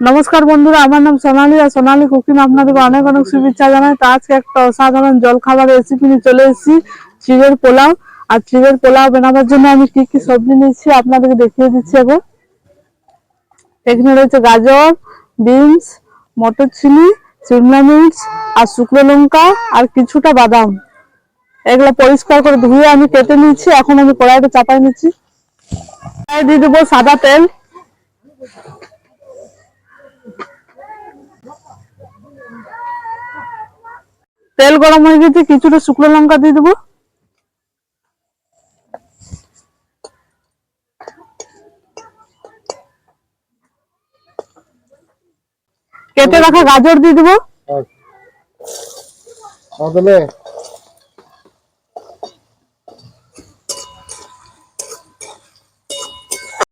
নমস্কার বন্ধুরা, আমার নাম সোনালি আর সোনালি কুকিং আপনাদেরকে অনেক অনেক শুভেচ্ছা জানাই। তো আজকে একটা অসাধারণ জল খাবার রেসিপি নিয়ে চলে এসেছি, চিড়ের পোলাও। আর চিড়ের পোলাও বানাবার জন্য আমি কি কি সবজি নিচ্ছি আপনাদেরকে দেখিয়ে দিচ্ছি এখন এখানে রয়েছে গাজর, বিনস মটর মটরছিলি শিমলা মির্চ আর শুকনো লঙ্কা আর কিছুটা বাদাম। এগুলো পরিষ্কার করে ধুয়ে আমি কেটে নিচ্ছি এখন আমি কড়াইতে চাপাই নিচ্ছি। দিয়ে দেবো সাদা তেল। তেল গরম হয়ে গেছে কিছুটা শুকনো লঙ্কা দিয়ে দেবো। কেটে রাখা গাজর দিয়ে দেবো।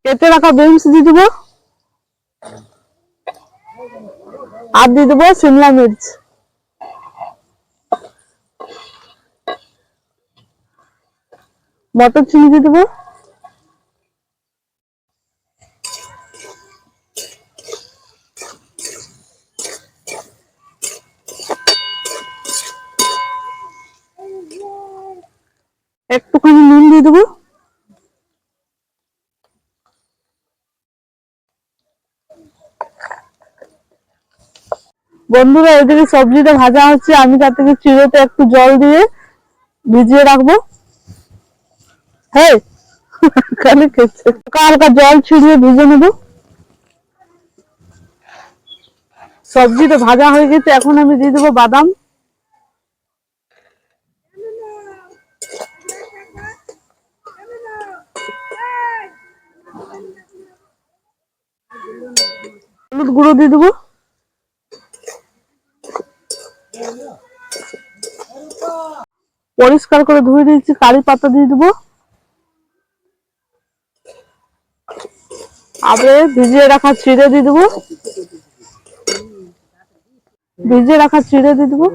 কেটে রাখা বিনস দিয়ে দেবো। আর দিয়ে দেবো সিমলা মির্চ। মটর চিনি দিয়ে দেবো। একটুখানি নুন দিয়ে দেবো। বন্ধুরা, এদিকে সবজিটা ভাজা হচ্ছে। আমি তার থেকে চিড়েতে একটু জল দিয়ে ভিজিয়ে রাখব। হ্যাঁ খালি খেচ্ছে হালকা জল ছিড়িয়ে ভিজে নেব? সবজিটা ভাজা হয়ে গেছে, এখন আমি দিয়ে দেবো বাদাম। হলুদ গুঁড়ো দিয়ে দেবো। পরিষ্কার করে ধুয়ে দিয়েছি, কারি পাতা দিয়ে দেবো। আবে ভিজিয়ে রাখা চিড়ে দিয়ে দেবো। ভিজিয়ে রাখা চিড়ে দিয়ে দেবো।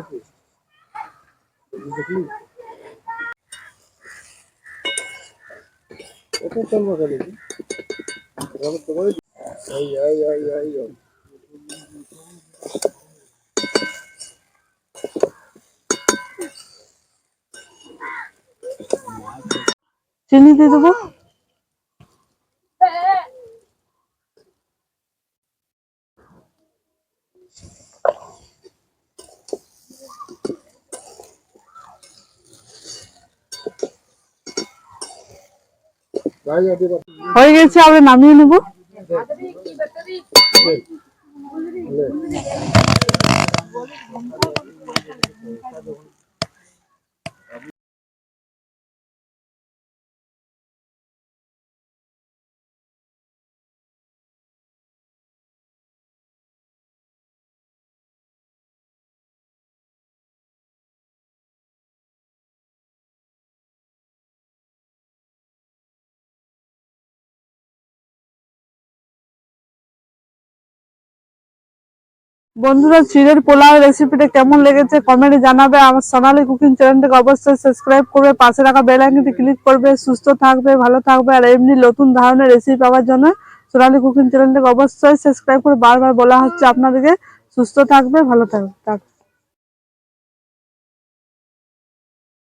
চিনি দিয়ে দেবো। হয়ে গেছে আমি নামিয়ে নেব। বন্ধুরা চিড়ের পোলাও রেসিপিটা কেমন লেগেছে কমেন্টে জানাবে। আমার সোনালি কুকিং চ্যানেলটাকে অবশ্যই সাবস্ক্রাইব করবে। পাশে রাখা বেল আইকনটি ক্লিক করবে। সুস্থ থাকবে, ভালো থাকবে আর এমনি নতুন ধরনের রেসিপি পাওয়ার জন্য সোনালি কুকিং চ্যানেলটাকে অবশ্যই সাবস্ক্রাইব করে বারবার বলা হচ্ছে আপনাদেরকে। সুস্থ থাকবে, ভালো থাকবে থাকবে।